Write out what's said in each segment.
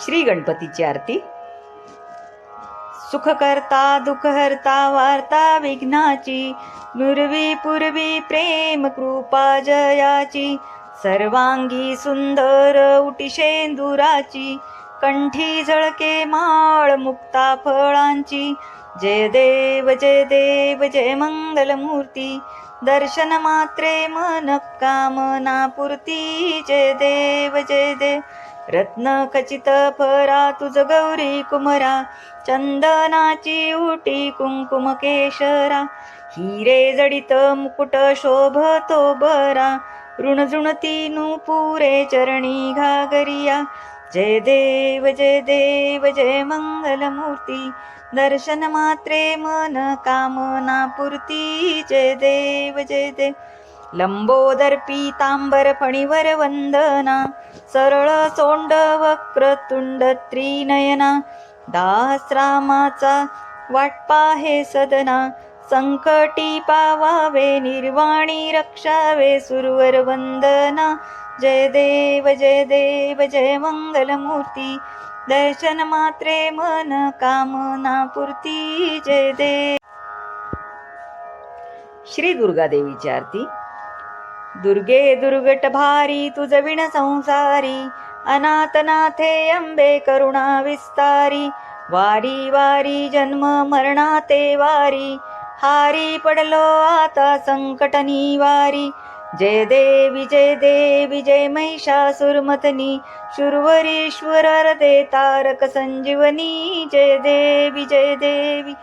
श्री गणपतीची आरती. सुखकर्ता करता वार्ता विघ्नाची नुरवी पूर्वी प्रेम कृपा जयाची सर्वांगी सुंदर उटिशेंदुराची कंठी झळके माळ मुक्ता फळांची जय देव जय देव जय मंगलमूर्ती दर्शन मात्रे मन कामना पूर्ती जय देव जय देव रत्न खचित फरा तुझ गौरी कुमरा चंदनाची उटी कुंकुम केशरा. हिरे जडित मुकुट शोभतो बरा ऋणजुणती नूपुरे चरणी घागरिया. जय देव जय देव जय मंगलमूर्ती दर्शन मात्रे मन कामना पूर्ती. जय देव जय देव. लंबोदर पीतांबर फणीवर वंदना. सरळ सोंड वक्र तुंड त्रिनयना दासरामाचा वाटपा हे सदना संकटी पावावे निर्वाणी रक्षावे सुरवर वंदना. जय देव जय देव जय मंगलमूर्ती. दर्शन मात्रे मन कामना पूर्ती. जय देव. श्री दुर्गादेवीची आरती. दुर्गे दुर्गट भारी तुझ विण संसारी अनाथनाथे अंबे करुणा विस्तारी वारी वारी जन्म मरणाते वारी हारी पडलो आता संकट निवारी. जय देवी जय देवी जय महिषासुरमथनी शुर्वरीश्वर दे तारक संजीवनी जय देवी जय देवी.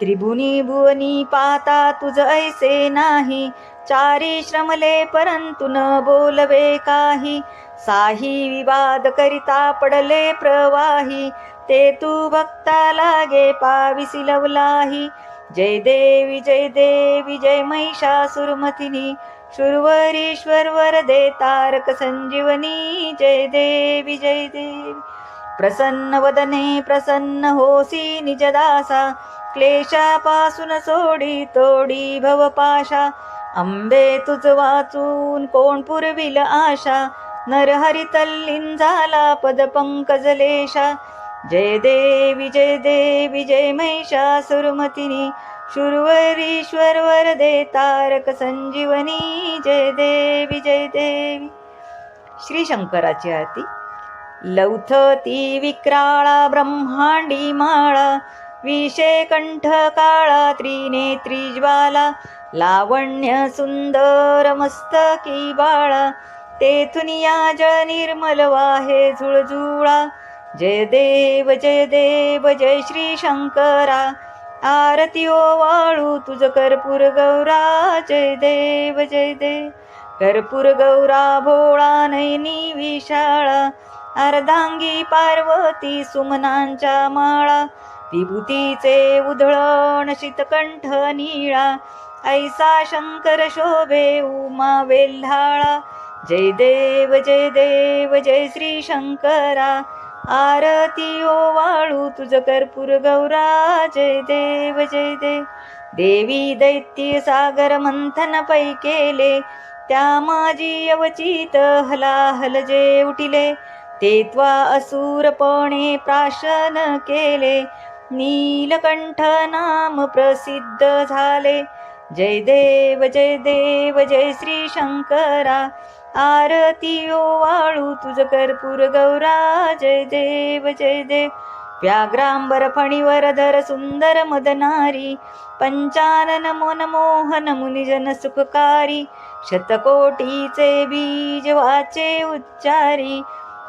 त्रिभुनी भुवनी पाता तुझ ऐसे नाही चारी श्रमले परंतु न बोलवे काही. साही विवाद करिता पडले प्रवाही. ते तू भक्ता लागे पाविसी लवलाही. जय देवी जय देवी जय महिषासुरमथिनी शूरवरीश्वर वर दे तारक संजीवनी. जय देवी जय देवी. प्रसन्न वदने प्रसन्न होसी निजदासा. क्लेशापासून सोडी तोडी भवपाशा. अंबे तुझ वाचून कोण पुरविल आशा? नरहरी तल्लीन झाला पद पंकजलेशा जय देवी जय देवी जय महिषा सुरमतिनी. वर दे तारक संजीवनी. जय देवी जय देवी. श्री शंकराची आरती. लौथ ती विक्राळा ब्रह्मांडी माळा. विषे कंठ काळा त्रिनेत्री ज्वाला. लावण्य सुंदर मस्तकी बाळा तेथून या जळ निर्मल वाहे झुळझुळा. जय देव जय देव जय श्री शंकरा. आरती ओ वाळू तुझ कर्पूर गौरा. जय देव जय देव. कर्पूर गौरा भोळा नैनी विशाळा. अर्धांगी पार्वती सुमनांच्या माळा. विभूतीचे उधळण शीतकंठ निळा. ऐसा शंकर शोभे उमा वेल्हाळा. जय देव जय देव जय श्री शंकरा. आरती ओ वाळू तुझ कर्पूर गौरा. जय देव जय देव. देवी दैत्य सागर मंथन पै केले. त्या माझी अवचित हलाहल जे उठिले. ते त्वा असुरपणे प्राशन केले. नीलकंठ नाम प्रसिद्ध झाले. जय देव जय देव जय श्री शंकरा. आरती ओ वाळू तुझ कर्पूर गौरा. जय देव जय देव. व्याघ्रांबर फणीवर धर सुंदर मदनारी. पंचानन मोन मोहन मुनिजन सुखकारी. शतकोटीचे बीज वाचे उच्चारी.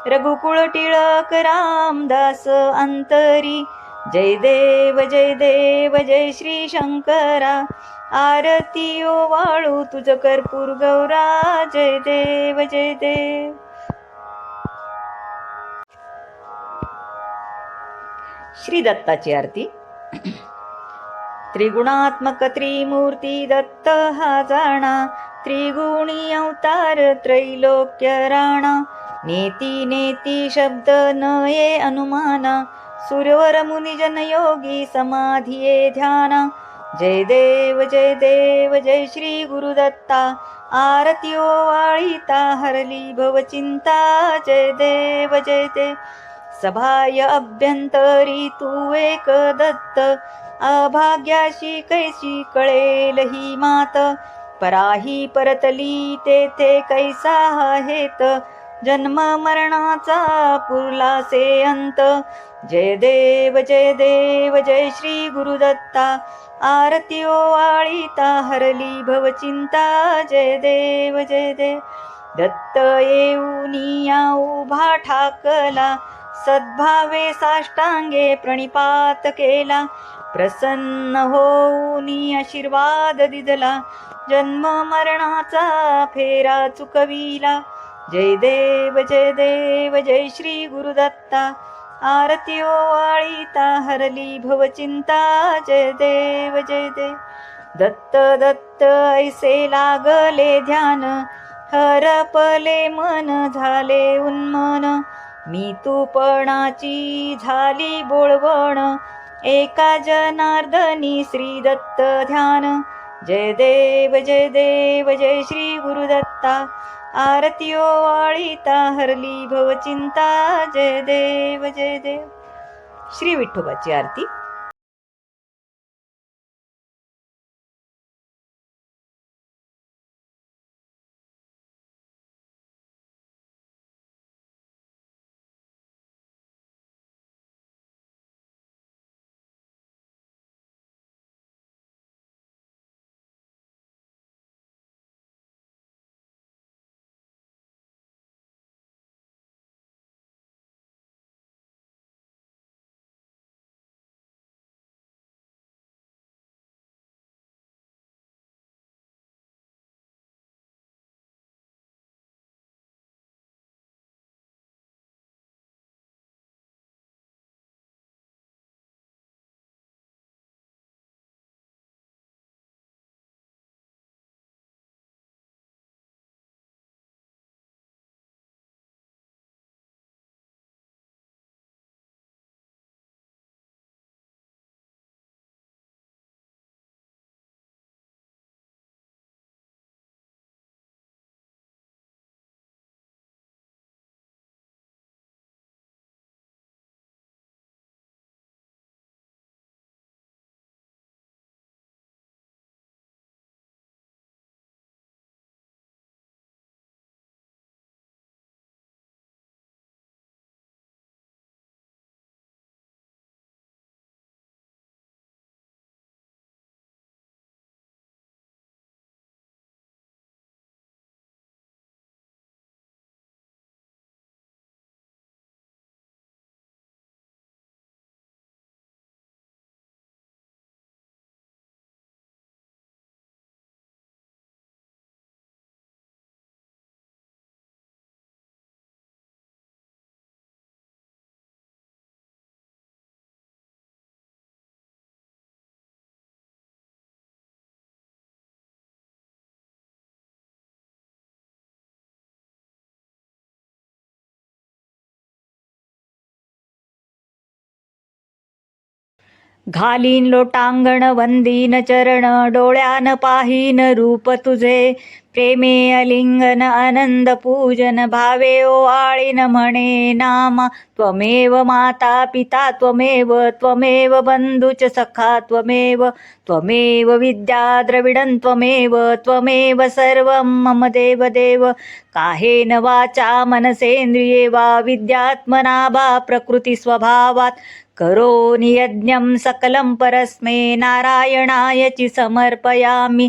रघुकुळ टिळक रामदास अंतरी. जय देव जय देव जय श्री शंकरा. आरती ओ वाळू तुझ कर्पूर गौरा. जय देव जय देव. श्री दत्ताची आरती. त्रिगुणात्मक त्रिमूर्ती दत्त हा जाणा. त्रिगुणी अवतार त्रैलोक्य राणा. नेती नेती शब्द न ये अनुमाना. सूर्यवर मुनिजन योगी समाधिये ध्याना। जय देव जय देव जय श्री गुरुदत्ता। आरती वाळीता हरली भवचिंता जय देव जय देव सभाय अभ्यंतरी तू एक दत्त। अभाग्याशी कैसी कळेल ही मात। पराही परतली तेथे कैसा हेत। जन्म मरणाचा पुरला से अंत. जय देव जय देव जय श्री गुरुदत्ता. आरती ओवाळीता हरली भवचिंता जय देव जय देव. दत्त येऊनिया उभा ठाकला. सद्भावे साष्टांगे प्रणिपात केला. प्रसन्न होऊनी आशीर्वाद दिदला. जन्म मरणाचा फेरा चुकविला. जय देव जय देव जय श्री गुरुदत्ता. आरती ओवाळीता हरली भवचिंता जय देव जय देव. दत्त दत्त ऐसे लागले ध्यान. हरपले मन झाले उन्मन. मी तूपणाची झाली बोळवण. एका जनार्दनी श्री दत्त ध्यान. जय देव जय देव जय श्री गुरुदत्ता. आरती ओवाळीता हरली भवचिंता जय देव जय देव. श्री विठोबाची आरती. घालीन लोटांगण वंदीन चरण डोळ्यान पाहीन रूप तुझे. प्रेमे अलिंगन आनंद पूजन भावे ओवाळीन म्हणे नाम त्वमेव माता पिता त्वमेव त्वमेव बंधुच सखा त्वमेव त्वमेव विद्या द्रविडं त्वमेव त्वमेव सर्वं मम देव देव काहेन वाचा मनसेन्द्रिये वा विद्यात्मना वा प्रकृतिस्वभावात् करो यज्ञं सकलं परस्मे नारायणाय चि समर्पयामि।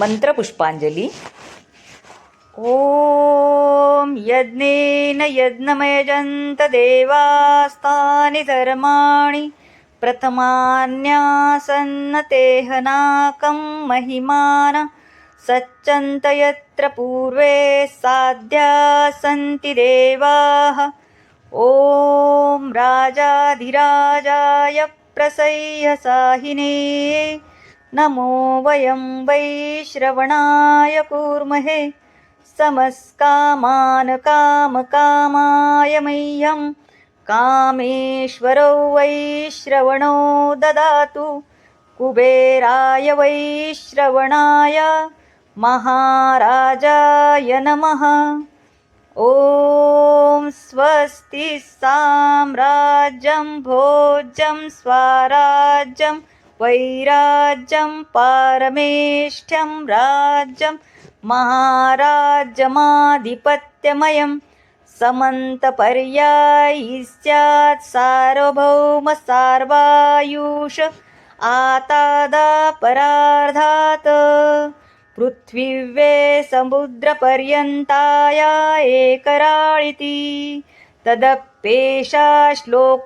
मंत्रपुष्पांजली. ॐ यज्ञेन यज्ञमयजन्तदेवास्तानि धर्माणि प्रथमान्यासन्न तेहनाकं महिमान सच्चन्त यत्र पूर्वे साध्या सन्ति देवाः। ॐ राजाधिराजाय प्रसह्यसाहिने नमो वयं वैश्रवणाय कूर्महे। समस्कामान् कामकामाय मह्यं। कामेश्वरौ वैश्रवणो ददातु। कुबेराय वैश्रवणाय महाराजाय नमः। ॐ स्वस्ति साम्राज्यं भोज्यं स्वाराज्यं वैराज्यं पारमेष्ठ्यं राज्यं महाराज्यमाधिपत्यमयं समन्तपर्यायी स्यात् सार्वभौमसार्वायुष आतादापरार्धात् पृथ्वीवे समुद्रपर्यन्ताया एकराळिति। तदप्येषा श्लोको